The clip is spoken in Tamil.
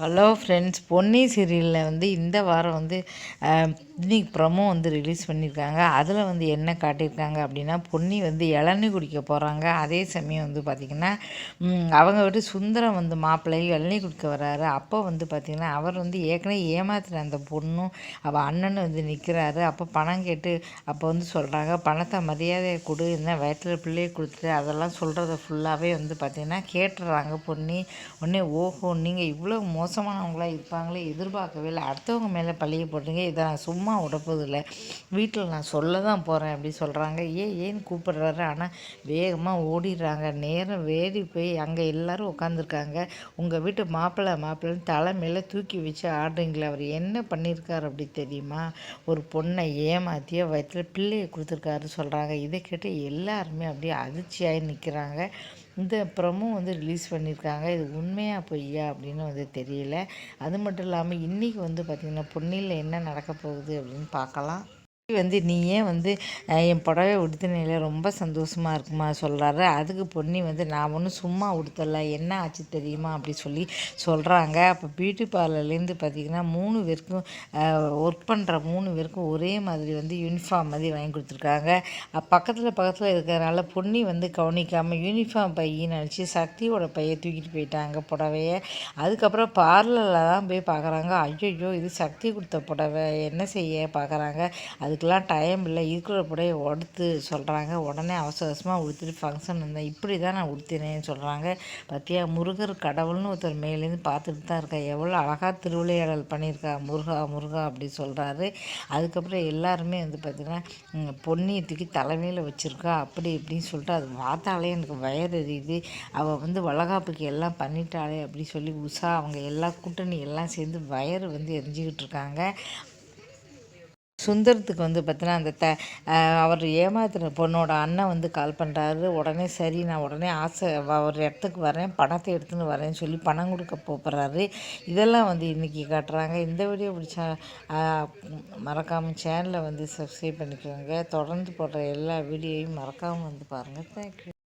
ஹலோ ஃப்ரெண்ட்ஸ் பொன்னி சீரியலில் வந்து இந்த வாரம் வந்து இன்னைக்கு ப்ரமோ வந்து ரிலீஸ் பண்ணியிருக்காங்க அதில் வந்து என்ன காட்டியிருக்காங்க அப்படின்னா பொன்னி வந்து இளநீ குடிக்க போகிறாங்க அதே சமயம் வந்து பார்த்திங்கன்னா அவங்க விட்டு சுந்தரம் வந்து மாப்பிள்ளை இளநீ குடிக்க வராரு அப்போ வந்து பார்த்திங்கன்னா அவர் வந்து ஏற்கனவே ஏமாத்துற அந்த பொண்ணும் அவள் அண்ணனும் வந்து நிற்கிறாரு அப்போ பணம் கேட்டு அப்போ வந்து சொல்கிறாங்க பணத்தை மரியாதையை கொடு என்ன வயிற்றில் பிள்ளையை கொடுத்துட்டு அதெல்லாம் சொல்கிறத ஃபுல்லாகவே வந்து பார்த்திங்கன்னா கேட்டுறாங்க பொன்னி. உடனே ஓஹோ நீங்கள் இவ்வளோ மோசமானவங்களாக இருப்பாங்களே எதிர்பார்க்கவே இல்லை. அடுத்தவங்க மேலே பழிய போட்டுங்க இதை நான் சும்மா உடப்பதில்லை. வீட்டில் நான் சொல்ல தான் போகிறேன் அப்படி சொல்கிறாங்க ஏன் ஏன்னு கூப்பிடுறாரு? ஆனால் வேகமாக ஓடிடுறாங்க. நேரம் வேடி போய் அங்கே எல்லோரும் உட்காந்துருக்காங்க உங்கள் வீட்டு மாப்பிள்ளை மாப்பிள்ளைன்னு தலை மேலே தூக்கி வச்சு ஆடுறீங்களே அவர் என்ன பண்ணியிருக்காரு அப்படி தெரியுமா? ஒரு பொண்ணை ஏமாற்றிய வயிற்றில் பிள்ளையை கொடுத்துருக்காரு சொல்கிறாங்க இதை கேட்டு எல்லாருமே அப்படியே அதிர்ச்சியாகி நிற்கிறாங்க. இந்த ப்ரமோ வந்து ரிலீஸ் பண்ணியிருக்காங்க. இது உண்மையாக பொய்யா அப்படின்னு வந்து தெரியல. அது மட்டும் இல்லாமல் இன்றைக்கி வந்து பார்த்திங்கன்னா பொன்னியில் என்ன நடக்க போகுது அப்படின்னு பார்க்கலாம். வந்து நீ ஏன் வந்து என் புடவை உடுத்தினையில ரொம்ப சந்தோஷமாக இருக்குமா சொல்கிறாரு அதுக்கு பொன்னி வந்து நான் ஒன்றும் சும்மா உடுத்தலை என்ன ஆச்சு தெரியுமா? அப்படி சொல்லி சொல்கிறாங்க அப்போ பியூட்டி பார்லர்லேருந்து பார்த்திங்கன்னா மூணு பேருக்கும் ஒர்க் பண்ணுற மூணு பேருக்கும் ஒரே மாதிரி வந்து யூனிஃபார்ம் மாதிரி வாங்கி கொடுத்துருக்காங்க. பக்கத்தில் பக்கத்தில் இருக்கிறனால பொன்னி வந்து கவனிக்காமல் யூனிஃபார்ம் பையன்னு நினச்சி சக்தியோட பையை தூக்கிட்டு போயிட்டாங்க புடவையை. அதுக்கப்புறம் பார்லரில் தான் போய் பார்க்குறாங்க ஐயோ இது சக்தி கொடுத்த புடவை என்ன செய்ய பார்க்குறாங்க இதுக்கெலாம் டைம் இல்லை. இருக்கிற புடவைய உடுத்து சொல்கிறாங்க உடனே அவசர அவசரமாக உடுத்திட்டு ஃபங்க்ஷன் இருந்தேன். இப்படி தான் நான் உடுத்தினேன்னு சொல்கிறாங்க பார்த்தியா முருகர் கடவுள்னு ஒருத்தர் மேலேருந்து பார்த்துட்டு தான் இருக்கா எவ்வளோ அழகாக திருவிளையாடல் பண்ணியிருக்கா. முருகா முருகா அப்படி சொல்கிறாரு அதுக்கப்புறம் எல்லாருமே வந்து பார்த்திங்கன்னா பொன்னியை தூக்கி தலைமையில் வச்சுருக்கா. அப்படி இப்படின்னு சொல்லிட்டு அது பார்த்தாலே எனக்கு வயர் எரியுது. அவள் வந்து வளகாப்புக்கு எல்லாம் பண்ணிட்டாளே அப்படி சொல்லி உஷா அவங்க எல்லா கூட்டணி எல்லாம் சேர்ந்து வயர் வந்து எரிஞ்சிக்கிட்டு இருக்காங்க. சுந்தரத்துக்கு வந்து பார்த்தீங்கன்னா அந்த த அவர் ஏமாத்துற பொண்ணோட அண்ணன் வந்து கால் பண்ணுறாரு உடனே சரி நான் உடனே ஆசை ஒரு இடத்துக்கு வரேன் பணத்தை எடுத்துன்னு வரேன்னு சொல்லி பணம் கொடுக்க போகிறாரு இதெல்லாம் வந்து இன்றைக்கி காட்டுறாங்க. இந்த வீடியோ பிடிச்சா மறக்காமல் சேனலை வந்து சப்ஸ்கிரைப் பண்ணிக்கோங்க. தொடர்ந்து போடுற எல்லா வீடியோவையும் மறக்காமல் வந்து பாருங்கள் தேங்க்யூ